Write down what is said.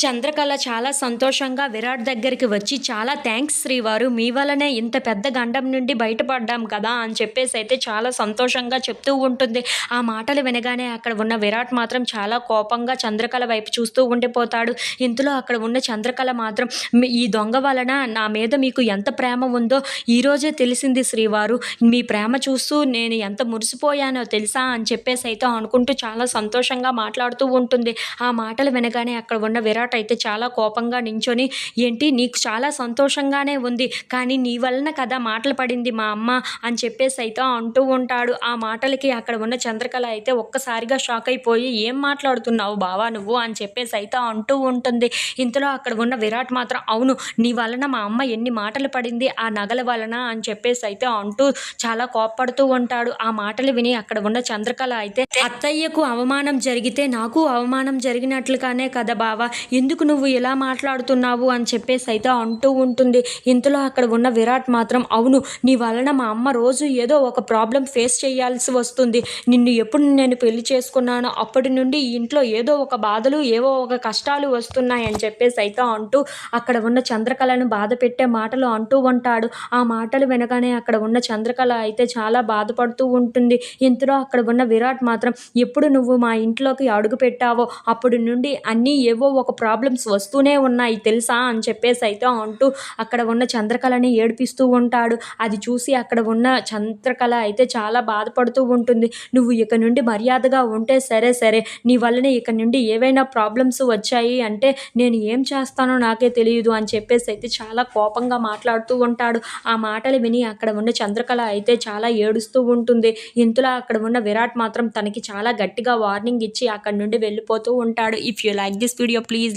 చంద్రకళ చాలా సంతోషంగా విరాట్ దగ్గరికి వచ్చి చాలా థ్యాంక్స్ శ్రీవారు మీ వలనే ఇంత పెద్ద గండం నుండి బయటపడ్డాం కదా అని చెప్పేసి అయితే చాలా సంతోషంగా చెప్తూ ఉంటుంది. ఆ మాటలు వినగానే అక్కడ ఉన్న విరాట్ మాత్రం చాలా కోపంగా చంద్రకళ వైపు చూస్తూ ఉండిపోతాడు. ఇంతలో అక్కడ ఉన్న చంద్రకళ మాత్రం ఈ దొంగ వలన నా మీద మీకు ఎంత ప్రేమ ఉందో ఈరోజే తెలిసింది శ్రీవారు. మీ ప్రేమ చూస్తూ నేను ఎంత మురిసిపోయానో తెలుసా అని చెప్పేసి అయితే అనుకుంటూ చాలా సంతోషంగా మాట్లాడుతూ ఉంటుంది. ఆ మాటలు వినగానే అక్కడ ఉన్న విరాట్ అయితే చాలా కోపంగా నించొని ఏంటి నీకు చాలా సంతోషంగానే ఉంది కానీ నీ వలన కదా మాటలు పడింది మా అమ్మ అని చెప్పేసి అయితే అంటూ ఉంటాడు. ఆ మాటలకి అక్కడ ఉన్న చంద్రకళ అయితే ఒక్కసారిగా షాక్ అయిపోయి ఏం మాట్లాడుతున్నావు బావా నువ్వు? అని చెప్పేసి అయితే అంటూ ఉంటుంది. ఇంతలో అక్కడ ఉన్న విరాట్ మాత్రం అవును నీ వలన మా అమ్మ ఎన్ని మాటలు పడింది ఆ నగల వలన అని చెప్పేసి అయితే అంటూ చాలా కోప్పడుతూ ఉంటాడు. ఆ మాటలు విని అక్కడ ఉన్న చంద్రకళ అయితే అత్తయ్యకు అవమానం జరిగితే నాకు అవమానం జరిగినట్లుగానే కదా బావా ఎందుకు నువ్వు ఇలా మాట్లాడుతున్నావు అని చెప్పేసి అయితే అంటూ ఉంటుంది. ఇంతలో అక్కడ ఉన్న విరాట్ మాత్రం అవును నీ వలన మా అమ్మ రోజు ఏదో ఒక ప్రాబ్లం ఫేస్ చేయాల్సి వస్తుంది. నిన్ను ఎప్పుడు నేను పెళ్ళి చేసుకున్నానో అప్పటి నుండి ఇంట్లో ఏదో ఒక బాధలు ఏవో ఒక కష్టాలు వస్తున్నాయి అని చెప్పేసి అయితే అంటూ అక్కడ ఉన్న చంద్రకళను బాధ పెట్టే మాటలు అంటూ ఉంటాడు. ఆ మాటలు వినగానే అక్కడ ఉన్న చంద్రకళ అయితే చాలా బాధపడుతూ ఉంటుంది. ఇంతలో అక్కడ ఉన్న విరాట్ మాత్రం ఎప్పుడు నువ్వు మా ఇంట్లోకి అడుగు పెట్టావో అప్పటి నుండి అన్నీ ఏవో ఒక ప్రాబ్లమ్స్ వస్తూనే ఉన్నాయి తెలుసా? అని చెప్పేసి అయితే అంటూ అక్కడ ఉన్న చంద్రకళని ఏడిపిస్తూ ఉంటాడు. అది చూసి అక్కడ ఉన్న చంద్రకళ అయితే చాలా బాధపడుతూ ఉంటుంది. నువ్వు ఇక నుండి మర్యాదగా ఉంటే సరే సరే. నీ వల్లనే ఇక నుండి ఏవైనా ప్రాబ్లమ్స్ వచ్చాయి అంటే నేను ఏం చేస్తానో నాకే తెలియదు అని చెప్పేసి అయితే చాలా కోపంగా మాట్లాడుతూ ఉంటాడు. ఆ మాటలు విని అక్కడ ఉన్న చంద్రకళ అయితే చాలా ఏడుస్తూ ఉంటుంది. ఇంతలో అక్కడ ఉన్న విరాట్ మాత్రం తనకి చాలా గట్టిగా వార్నింగ్ ఇచ్చి అక్కడ నుండి వెళ్ళిపోతూ ఉంటాడు. If you like this video please